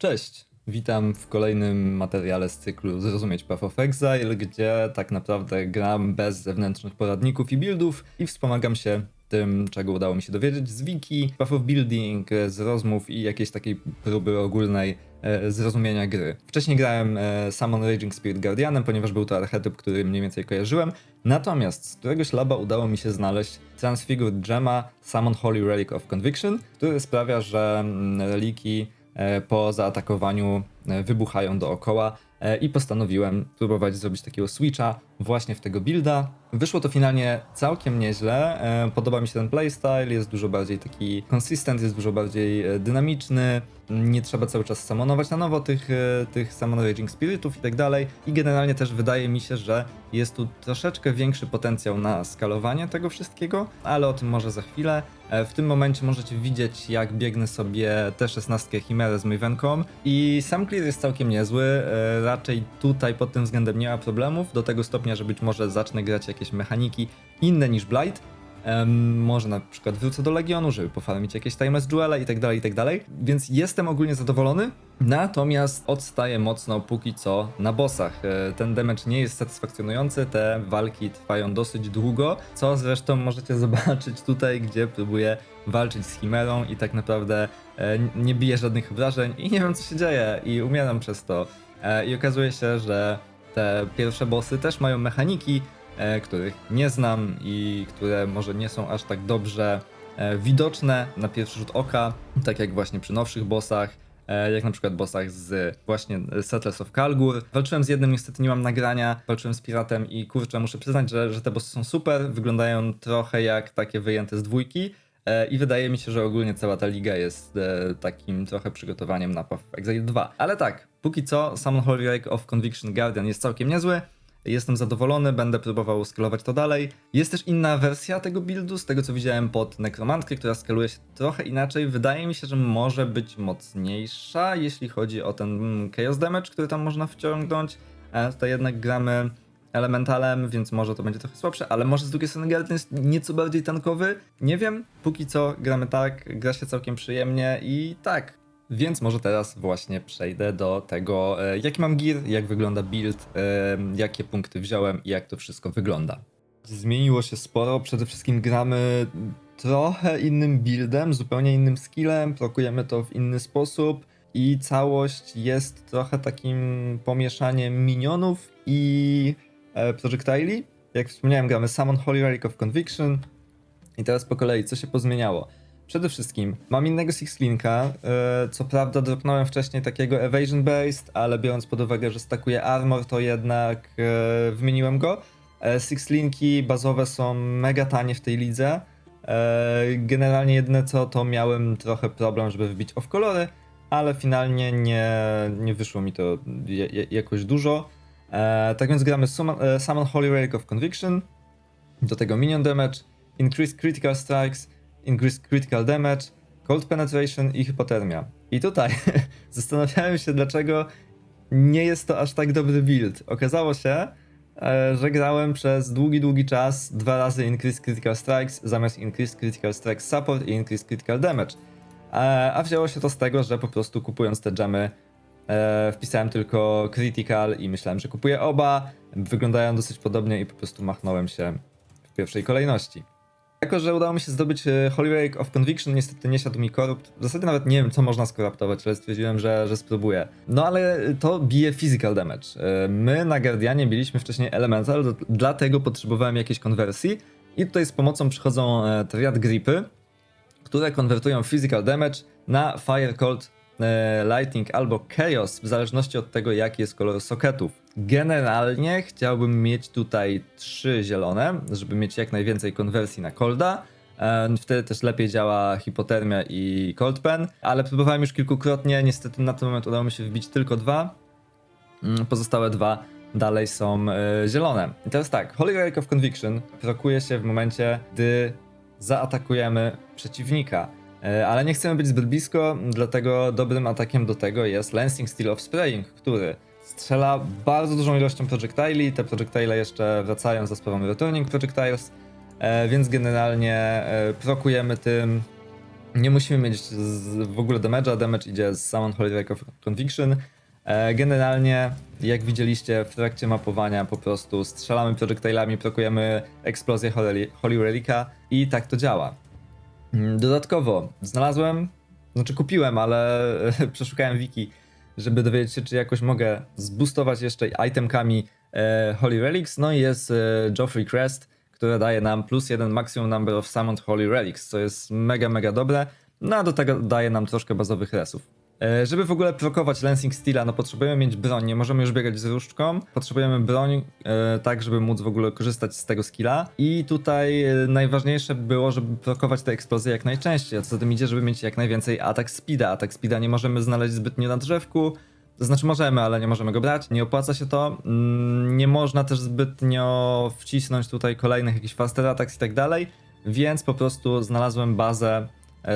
Cześć! Witam w kolejnym materiale z cyklu Zrozumieć Path of Exile, gdzie tak naprawdę gram bez zewnętrznych poradników i buildów i wspomagam się tym, czego udało mi się dowiedzieć z wiki, Path of Building, z rozmów i jakiejś takiej próby ogólnej e, zrozumienia gry. Wcześniej grałem e, Summon Raging Spirit Guardianem, ponieważ był to archetyp, który mniej więcej kojarzyłem. Natomiast z któregoś laba udało mi się znaleźć Transfigured Gemma Summon Holy Relic of Conviction, który sprawia, że mm, reliki po zaatakowaniu e, wybuchają dookoła e, i postanowiłem próbować zrobić takiego switcha właśnie w tego builda. Wyszło to finalnie całkiem nieźle. e, Podoba mi się ten playstyle, jest dużo bardziej taki consistent, jest dużo bardziej e, dynamiczny. Nie trzeba cały czas samonować na nowo tych, e, tych Summon Raging Spiritów i tak dalej. I generalnie też wydaje mi się, że jest tu troszeczkę większy potencjał na skalowanie tego wszystkiego, ale o tym może za chwilę. W tym momencie możecie widzieć, jak biegnę sobie T16 Chimerę z Mavenką i sam clear jest całkiem niezły. Raczej tutaj pod tym względem nie ma problemów, do tego stopnia, że być może zacznę grać jakieś mechaniki inne niż Blight. Em, może na przykład wrócę do Legionu, żeby pofarmić jakieś timeless duele i tak dalej, i tak dalej. Więc jestem ogólnie zadowolony, natomiast odstaję mocno póki co na bossach. E, Ten damage nie jest satysfakcjonujący, te walki trwają dosyć długo, co zresztą możecie zobaczyć tutaj, gdzie próbuję walczyć z Chimerą i tak naprawdę e, nie biję żadnych wrażeń i nie wiem co się dzieje i umieram przez to. E, I okazuje się, że te pierwsze bossy też mają mechaniki, e, których nie znam i które może nie są aż tak dobrze e, widoczne na pierwszy rzut oka, tak jak właśnie przy nowszych bossach, e, jak na przykład bossach z właśnie Settlers of Kalgur. Walczyłem z jednym, niestety nie mam nagrania, walczyłem z piratem i kurczę, muszę przyznać, że, że te bossy są super, wyglądają trochę jak takie wyjęte z dwójki. I wydaje mi się, że ogólnie cała ta liga jest takim trochę przygotowaniem na Path of Exile 2. Ale tak, póki co Summon Holy of Conviction Guardian jest całkiem niezły. Jestem zadowolony, będę próbował skalować to dalej. Jest też inna wersja tego buildu, z tego co widziałem pod Necromantkę, która skaluje się trochę inaczej. Wydaje mi się, że może być mocniejsza, jeśli chodzi o ten Chaos Damage, który tam można wciągnąć. E, tutaj jednak gramy elementalem, więc może to będzie trochę słabsze, ale może z drugiej strony Garden jest nieco bardziej tankowy. Nie wiem, póki co gramy tak, gra się całkiem przyjemnie i tak. Więc może teraz właśnie przejdę do tego, e, jaki mam gear, jak wygląda build, e, jakie punkty wziąłem i jak to wszystko wygląda. Zmieniło się sporo, przede wszystkim gramy trochę innym buildem, zupełnie innym skillem, prokujemy to w inny sposób i całość jest trochę takim pomieszaniem minionów i e, projectili. Jak wspomniałem, gramy Summon Holy Relic of Conviction i teraz po kolei, co się pozmieniało? Przede wszystkim mam innego Sixlinka, e, co prawda dropnąłem wcześniej takiego Evasion Based, ale biorąc pod uwagę, że stakuje armor, to jednak e, wymieniłem go. E, Sixlinki bazowe są mega tanie w tej lidze. Generalnie jedyne co, to miałem trochę problem, żeby wbić off kolory, ale finalnie nie, nie wyszło mi to jakoś dużo. Tak więc gramy Summon Holy Relic of Conviction, do tego Minion Damage, Increased Critical Strikes, Increased Critical Damage, Cold Penetration i Hypotermia. I tutaj zastanawiałem się, dlaczego nie jest to aż tak dobry build. Okazało się, e, że grałem przez długi, długi czas dwa razy Increased Critical Strikes zamiast Increased Critical Strikes Support i Increased Critical Damage. E, A wzięło się to z tego, że po prostu kupując te gemy e, wpisałem tylko Critical i myślałem, że kupuję oba. Wyglądają dosyć podobnie i po prostu machnąłem się w pierwszej kolejności. Jako, że udało mi się zdobyć e, Holy of Conviction, niestety nie siadł mi korupt. W zasadzie nawet nie wiem, co można skoruptować, ale stwierdziłem, że, że spróbuję. No ale to bije physical damage. E, My na Guardianie mieliśmy wcześniej elemental, dlatego potrzebowałem jakiejś konwersji. I tutaj z pomocą przychodzą e, Triad Gripy, które konwertują physical damage na Fire, Cold, Lightning albo Chaos, w zależności od tego, jaki jest kolor soketów. Generalnie chciałbym mieć tutaj trzy zielone, żeby mieć jak najwięcej konwersji na Colda. E, Wtedy też lepiej działa hipotermia i cold pen, ale próbowałem już kilkukrotnie. Niestety na ten moment udało mi się wbić tylko dwa. Mm, Pozostałe dwa dalej są e, zielone. I teraz tak, Holy Relic of Conviction prokuje się w momencie, gdy zaatakujemy przeciwnika. E, Ale nie chcemy być zbyt blisko, dlatego dobrym atakiem do tego jest Lancing Steel of Spraying, który strzela bardzo dużą ilością projectili. Te projectile jeszcze wracają za sprawą Returning Projectiles, e, więc generalnie e, prokujemy tym Nie musimy mieć w ogóle damage'a, damage idzie z Summon Holy of Conviction. E, generalnie, jak widzieliście w trakcie mapowania, po prostu strzelamy projectilami, prokujemy eksplozję Holy, Holy Relica i tak to działa. Mm, Dodatkowo znalazłem, znaczy kupiłem, ale przeszukałem wiki, żeby dowiedzieć się, czy jakoś mogę zboostować jeszcze itemkami e, Holy Relics. No i jest e, Joffrey Crest, które daje nam plus jeden maximum number of summoned Holy Relics, co jest mega, mega dobre. No a do tego daje nam troszkę bazowych resów. E, Żeby w ogóle prokować Lancing Steela, no potrzebujemy mieć broń, nie możemy już biegać z różdżką. Potrzebujemy broń e, tak, żeby móc w ogóle korzystać z tego skilla. I tutaj e, najważniejsze było, żeby prokować te eksplozje jak najczęściej, a co za tym idzie, żeby mieć jak najwięcej atak speeda. Atak speeda nie możemy znaleźć zbytnio na drzewku, to znaczy możemy, ale nie możemy go brać. Nie opłaca się to. Mm, Nie można też zbytnio wcisnąć tutaj kolejnych jakichś faster attacks i tak dalej, więc po prostu znalazłem bazę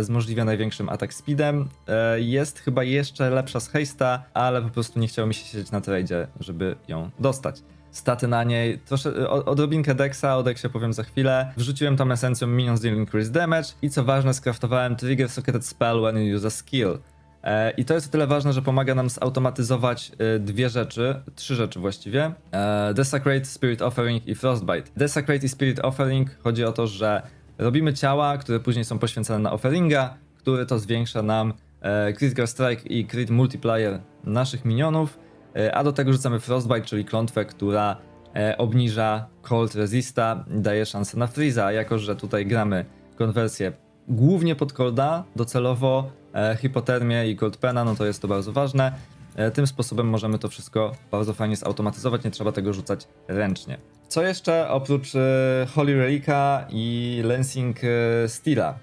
z możliwie największym atak speedem. E, Jest chyba jeszcze lepsza z haste'a, ale po prostu nie chciało mi się siedzieć na tradzie, żeby ją dostać. Staty na niej, trosze, odrobinkę Dexa, o Dexie powiem za chwilę. Wrzuciłem tam esencją Minions Deal Increase Damage i co ważne, skraftowałem Trigger Socketed Spell when you use a skill. E, I to jest o tyle ważne, że pomaga nam zautomatyzować e, dwie rzeczy, trzy rzeczy właściwie. E, Desecrate, Spirit Offering i Frostbite. Desecrate i Spirit Offering chodzi o to, że robimy ciała, które później są poświęcone na offeringa, który to zwiększa nam e, Critical Strike i Crit Multiplier naszych minionów, e, a do tego rzucamy Frostbite, czyli klątwę, która e, obniża Cold Resista, daje szansę na Freeza, jako że tutaj gramy konwersję głównie pod Colda, docelowo e, hipotermię i Cold Pena, no to jest to bardzo ważne. E, tym sposobem możemy to wszystko bardzo fajnie zautomatyzować, nie trzeba tego rzucać ręcznie. Co jeszcze oprócz e, Holy Relica i Lancing e, Steela?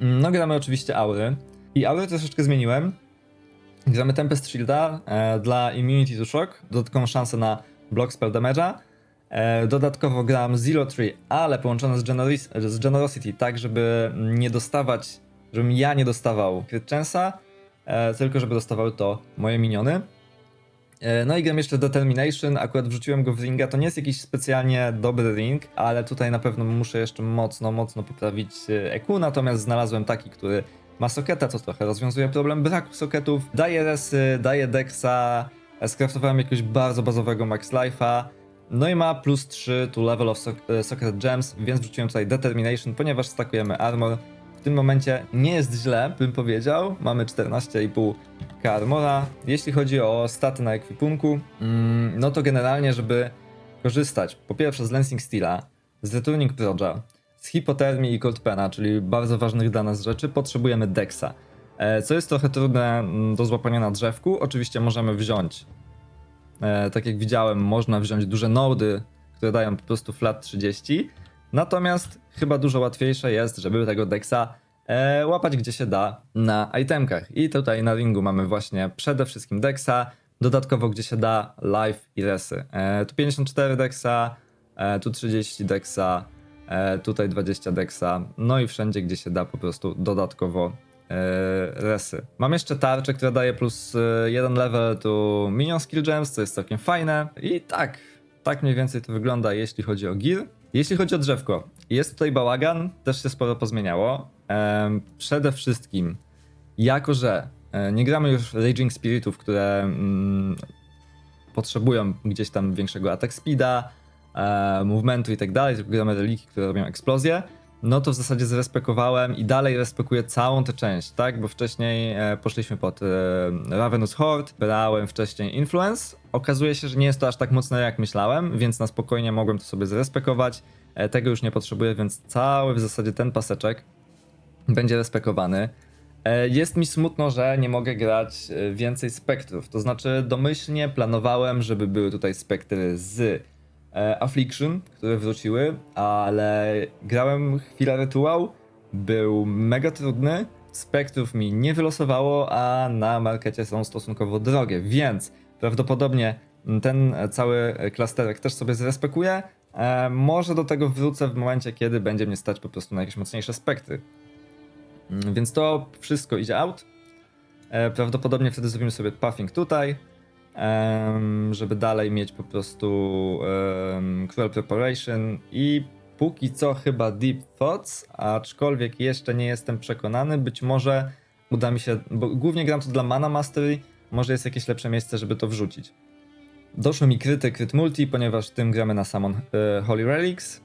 Mm, No gramy oczywiście Aury i Aury troszeczkę zmieniłem. Gramy Tempest Shielda e, dla Immunity to Shock, dodatkową szansę na block spell damage'a. E, dodatkowo gram Zero Tree, ale połączone z, Generis- z Generosity, tak żeby nie dostawać, żebym ja nie dostawał crit chance'a, e, tylko żeby dostawały to moje miniony. E, No i gram jeszcze Determination, akurat wrzuciłem go w ringa, to nie jest jakiś specjalnie dobry ring, ale tutaj na pewno muszę jeszcze mocno, mocno poprawić e, EQ, natomiast znalazłem taki, który ma soketa, co trochę rozwiązuje problem braku soketów, daje resy, daje dexa, e, skraftowałem jakiegoś bardzo bazowego max life'a, no i ma plus 3 to level of e, socket gems, więc wrzuciłem tutaj Determination, ponieważ stakujemy armor. W tym momencie nie jest źle, bym powiedział. Mamy 14,5 k armora. Jeśli chodzi o staty na ekwipunku, mm, no to generalnie, żeby korzystać po pierwsze z Lancing Steela, z Returning Proja, z Hipotermii i Cold Pena, czyli bardzo ważnych dla nas rzeczy, potrzebujemy Dexa. E, Co jest trochę trudne mm, do złapania na drzewku. Oczywiście możemy wziąć E, tak jak widziałem, można wziąć duże nody, które dają po prostu flat 30. Natomiast chyba dużo łatwiejsze jest, żeby tego dexa e, łapać gdzie się da na itemkach. I tutaj na ringu mamy właśnie przede wszystkim dexa, dodatkowo gdzie się da life i resy. E, tu 54 dexa, e, tu 30 dexa, e, tutaj 20 dexa, no i wszędzie gdzie się da po prostu dodatkowo e, resy. Mam jeszcze tarczę, która daje plus e, jeden level to Minion Skill Gems, co jest całkiem fajne. I tak, tak mniej więcej to wygląda, jeśli chodzi o gear. Jeśli chodzi o drzewko, jest tutaj bałagan, też się sporo pozmieniało. Przede wszystkim, jako że e, nie gramy już Raging Spiritów, które mm, potrzebują gdzieś tam większego attack speeda, e, movementu i tak dalej, tylko gramy reliki, które robią eksplozję, no to w zasadzie zrespekowałem i dalej respekuję całą tę część, tak? Bo wcześniej e, poszliśmy pod e, Ravenous Horde, brałem wcześniej Influence. Okazuje się, że nie jest to aż tak mocne jak myślałem, więc na spokojnie mogłem to sobie zrespekować. E, tego już nie potrzebuję, więc cały w zasadzie ten paseczek będzie respekowany. E, Jest mi smutno, że nie mogę grać e, więcej spektrów. To znaczy, domyślnie planowałem, żeby były tutaj spektry z Affliction, które wróciły, ale grałem chwilę rytuał, był mega trudny, spektrów mi nie wylosowało, a na markecie są stosunkowo drogie, więc prawdopodobnie ten e, cały klasterek też sobie zrespekuję. E, Może do tego wrócę w momencie, kiedy będzie mnie stać po prostu na jakieś mocniejsze spektry. Mm, Więc to wszystko idzie out. E, Prawdopodobnie wtedy zrobimy sobie puffing tutaj, żeby dalej mieć po prostu Cruel Preparation i póki co chyba Deep Thoughts, aczkolwiek jeszcze nie jestem przekonany. Być może uda mi się, bo głównie gram to dla Mana Mastery, może jest jakieś lepsze miejsce, żeby to wrzucić. Doszły mi kryty, kryt multi, ponieważ tym gramy na Summon e, Holy Relics.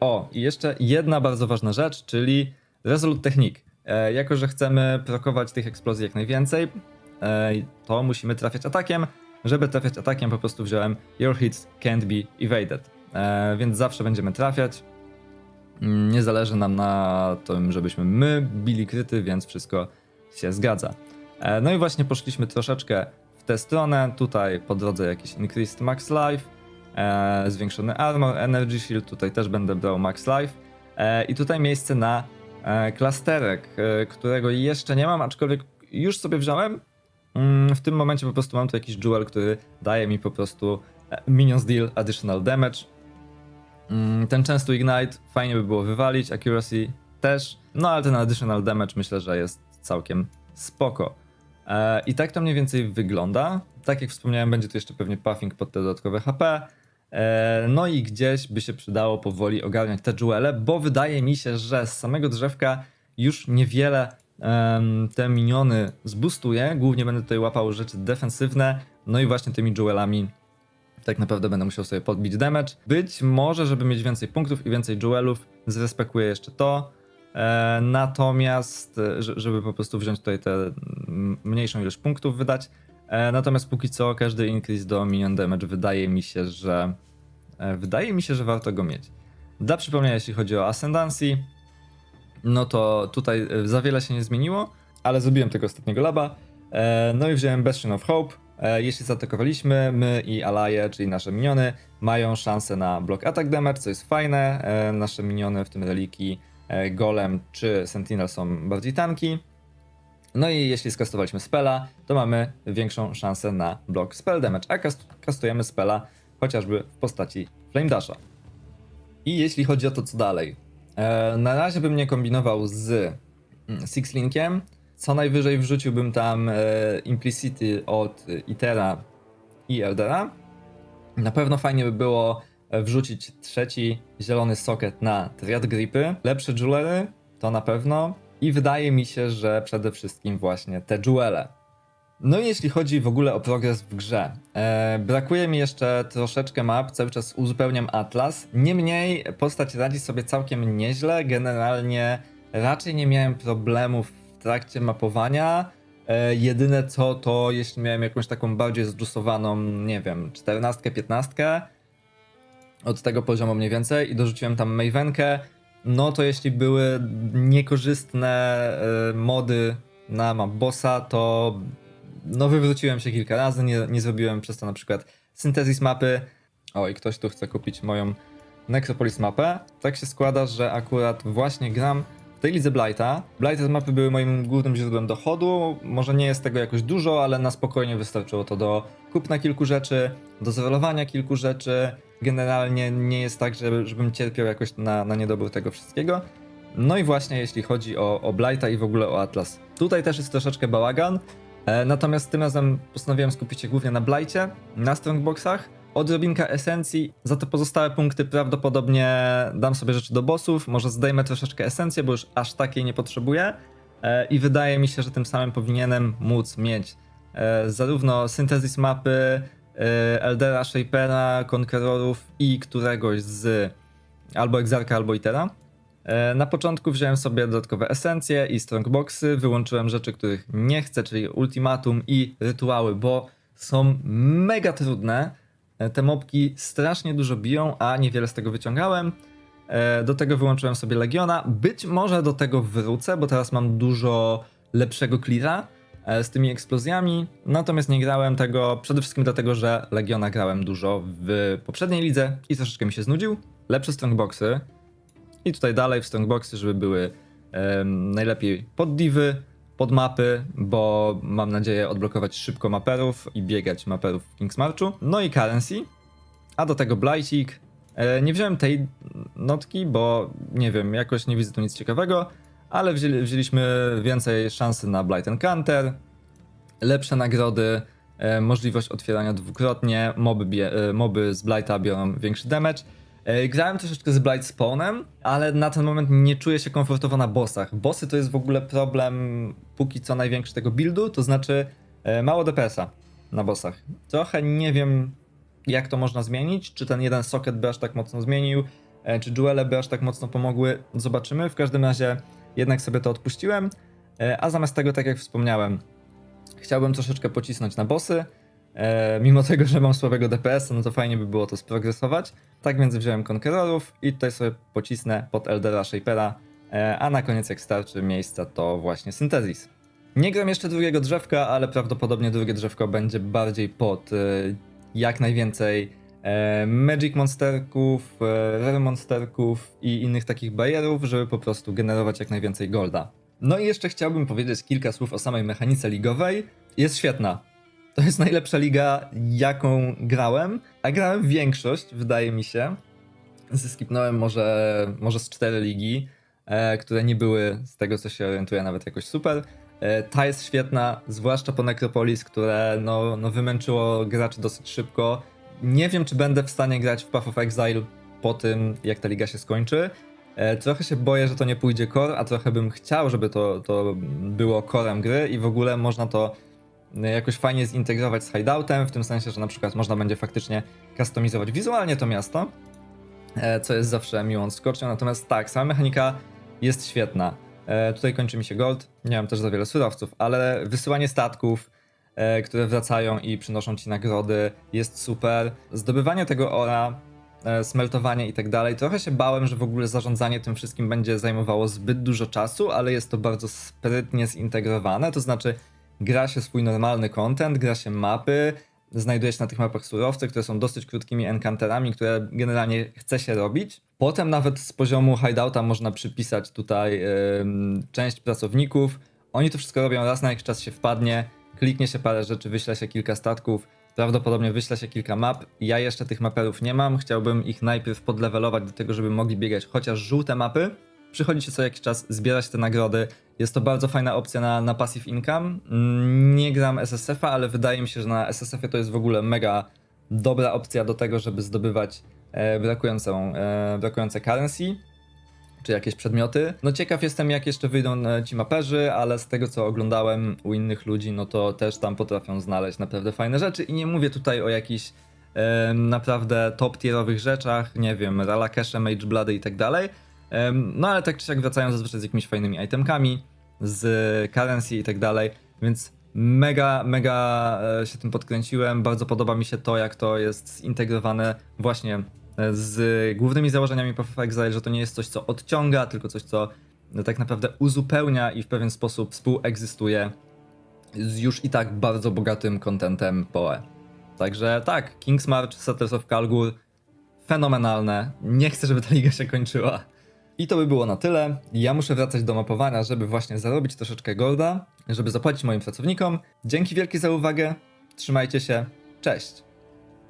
O, i jeszcze jedna bardzo ważna rzecz, czyli Resolute Technique. E, jako, że chcemy prokować tych eksplozji jak najwięcej, e, to musimy trafiać atakiem. Żeby trafiać atakiem, po prostu wziąłem Your hits can't be evaded. E, więc zawsze będziemy trafiać. Mm, Nie zależy nam na tym, żebyśmy my bili kryty, więc wszystko się zgadza. E, No i właśnie poszliśmy troszeczkę w tę stronę. Tutaj po drodze jakiś Increased Max Life, e, zwiększony Armor, Energy Shield. Tutaj też będę brał Max Life. E, I tutaj miejsce na e, klasterek, e, którego jeszcze nie mam, aczkolwiek już sobie wziąłem. Mm, W tym momencie po prostu mam tu jakiś jewel, który daje mi po prostu e, Minions Deal Additional Damage. Mm, Ten często Ignite fajnie by było wywalić, Accuracy też, no ale ten Additional Damage myślę, że jest całkiem spoko. E, I tak to mniej więcej wygląda. Tak jak wspomniałem, będzie tu jeszcze pewnie puffing pod te dodatkowe HP. E, No i gdzieś by się przydało powoli ogarniać te jewele, bo wydaje mi się, że z samego drzewka już niewiele te miniony zbustuje. Głównie będę tutaj łapał rzeczy defensywne, no i właśnie tymi jewelami tak naprawdę będę musiał sobie podbić damage. Być może, żeby mieć więcej punktów i więcej jewelów, zrespekuję jeszcze to. E, natomiast, e, że- żeby po prostu wziąć tutaj tę mniejszą ilość punktów wydać. E, natomiast póki co każdy increase do minion damage wydaje mi się, że wydaje mi się, że warto go mieć. Dla przypomnienia, jeśli chodzi o Ascendancy, no to tutaj e, za wiele się nie zmieniło, ale zrobiłem tego ostatniego laba. E, No i wziąłem Bastion of Hope. E, Jeśli zaatakowaliśmy, my i Alaje, czyli nasze miniony, mają szansę na block attack damage, co jest fajne. Nasze miniony, w tym reliki, Golem czy Sentinel są bardziej tanki. No i jeśli skastowaliśmy spela, to mamy większą szansę na block spell damage, a kast- kastujemy spela chociażby w postaci Flame Dasha. I jeśli chodzi o to, co dalej. E, na razie bym nie kombinował z mm, Six Linkiem. Co najwyżej wrzuciłbym tam e, Implicity od Itera i Eldera. Na pewno fajnie by było e, wrzucić trzeci zielony socket na Triad Gripy. Lepsze jewelery, to na pewno. I wydaje mi się, że przede wszystkim właśnie te jewele. No i jeśli chodzi w ogóle o progres w grze, e, brakuje mi jeszcze troszeczkę map, cały czas uzupełniam Atlas. Niemniej postać radzi sobie całkiem nieźle. Generalnie raczej nie miałem problemów w trakcie mapowania. E, jedyne co to, jeśli miałem jakąś taką bardziej zjustowaną, nie wiem, 14, 15 od tego poziomu mniej więcej i dorzuciłem tam Mavenkę, no to jeśli były niekorzystne e, mody na map bossa, to no wywróciłem się kilka razy, nie, nie zrobiłem przez to na przykład syntezis mapy. O, i ktoś tu chce kupić moją Necropolis mapę. Tak się składa, że akurat właśnie gram w tej lidze Blighta. Blighted mapy były moim głównym źródłem dochodu. Może nie jest tego jakoś dużo, ale na spokojnie wystarczyło to do kupna kilku rzeczy, do zrolowania kilku rzeczy. Generalnie nie jest tak, żeby, żebym cierpiał jakoś na, na niedobór tego wszystkiego. No i właśnie jeśli chodzi o, o Blighta i w ogóle o Atlas. Tutaj też jest troszeczkę bałagan, natomiast tym razem postanowiłem skupić się głównie na Blightie, na strongboxach, odrobinka esencji, za te pozostałe punkty prawdopodobnie dam sobie rzeczy do bossów, może zdejmę troszeczkę esencję, bo już aż takiej nie potrzebuję. E, i wydaje mi się, że tym samym powinienem móc mieć e, zarówno syntezis mapy, e, Eldera, Shapera, Conquerorów i któregoś z albo Exarka, albo Itera. E, Na początku wziąłem sobie dodatkowe esencje i strongboxy, wyłączyłem rzeczy, których nie chcę, czyli ultimatum i rytuały, bo są mega trudne. E, Te mobki strasznie dużo biją, a niewiele z tego wyciągałem. E, Do tego wyłączyłem sobie Legiona. Być może do tego wrócę, bo teraz mam dużo lepszego cleara z tymi eksplozjami. Natomiast nie grałem tego przede wszystkim dlatego, że Legiona grałem dużo w poprzedniej lidze i troszeczkę mi się znudził. Lepsze strongboxy. I tutaj dalej w strongboxy, żeby były najlepiej pod divy, pod mapy, bo mam nadzieję odblokować szybko maperów i biegać maperów w King's Marchu. No i currency, a do tego Blightik. E, nie wziąłem tej notki, bo nie wiem, jakoś nie widzę tu nic ciekawego, ale wzięli, wzięliśmy więcej szansy na Blight Encounter, lepsze nagrody, e, możliwość otwierania dwukrotnie, moby, bie, e, moby z Blighta biorą większy damage. E, Grałem troszeczkę z Blightspawnem, ale na ten moment nie czuję się komfortowo na bossach. Bossy to jest w ogóle problem póki co największy tego buildu, to znaczy e, mało DPS-a na bossach. Trochę nie wiem jak to można zmienić, czy ten jeden socket by aż tak mocno zmienił, e, czy duele by aż tak mocno pomogły, zobaczymy. W każdym razie jednak sobie to odpuściłem, a zamiast tego, tak jak wspomniałem, chciałbym troszeczkę pocisnąć na bossy, E, mimo tego, że mam słabego DPS, no to fajnie by było to sprogresować. Tak więc wziąłem Conquerorów i tutaj sobie pocisnę pod Eldera Shapera, e, a na koniec jak starczy miejsca to właśnie Syntezis. Nie gram jeszcze drugiego drzewka, ale prawdopodobnie drugie drzewko będzie bardziej pod e, jak najwięcej e, Magic Monsterków, e, Rare Monsterków i innych takich barierów, żeby po prostu generować jak najwięcej golda. No i jeszcze chciałbym powiedzieć kilka słów o samej mechanice ligowej. Jest świetna. To jest najlepsza liga, jaką grałem, a grałem większość, wydaje mi się. Zeskipnąłem może, może z cztery ligi, e, które nie były, z tego co się orientuję, nawet jakoś super. E, ta jest świetna, zwłaszcza po Necropolis, które no, no wymęczyło graczy dosyć szybko. Nie wiem, czy będę w stanie grać w Path of Exile po tym, jak ta liga się skończy. E, trochę się boję, że to nie pójdzie core, a trochę bym chciał, żeby to, to było corem gry i w ogóle można to jakoś fajnie zintegrować z hideoutem, w tym sensie, że na przykład można będzie faktycznie kustomizować wizualnie to miasto, e, co jest zawsze miłą skocznią. Natomiast tak, sama mechanika jest świetna. E, Tutaj kończy mi się gold, nie mam też za wiele surowców, ale wysyłanie statków, e, które wracają i przynoszą ci nagrody, jest super. Zdobywanie tego ora, smeltowanie i tak dalej. Trochę się bałem, że w ogóle zarządzanie tym wszystkim będzie zajmowało zbyt dużo czasu, ale jest to bardzo sprytnie zintegrowane, to znaczy gra się swój normalny content, gra się mapy, znajduje się na tych mapach surowce, które są dosyć krótkimi encounterami, które generalnie chce się robić. Potem nawet z poziomu hideouta można przypisać tutaj ym, część pracowników. Oni to wszystko robią raz na jakiś czas się wpadnie, kliknie się parę rzeczy, wyśle się kilka statków, prawdopodobnie wyśle się kilka map. Ja jeszcze tych maperów nie mam, chciałbym ich najpierw podlewelować do tego, żeby mogli biegać chociaż żółte mapy. Przychodzicie co jakiś czas, zbierać te nagrody. Jest to bardzo fajna opcja na, na passive income. Mm, Nie gram SSF-a, ale wydaje mi się, że na SSF-ie to jest w ogóle mega dobra opcja do tego, żeby zdobywać e, brakującą, e, brakujące currency czy jakieś przedmioty. No ciekaw jestem, jak jeszcze wyjdą e, ci maperzy, ale z tego co oglądałem u innych ludzi, no to też tam potrafią znaleźć naprawdę fajne rzeczy i nie mówię tutaj o jakichś e, naprawdę top tierowych rzeczach, nie wiem, Ralakesze, Mage Bloody i tak dalej, No ale tak czy siak wracają zazwyczaj z jakimiś fajnymi itemkami, z currency i tak dalej, więc mega, mega e, się tym podkręciłem. Bardzo podoba mi się to, jak to jest zintegrowane właśnie e, z głównymi założeniami Path of Exile, że to nie jest coś, co odciąga, tylko coś, co e, tak naprawdę uzupełnia i w pewien sposób współegzystuje z już i tak bardzo bogatym kontentem PoE. Także tak, King's March, Settlers of Kalgur, fenomenalne. Nie chcę, żeby ta liga się kończyła. I to by było na tyle. Ja muszę wracać do mapowania, żeby właśnie zarobić troszeczkę golda, żeby zapłacić moim pracownikom. Dzięki wielkie za uwagę. Trzymajcie się. Cześć.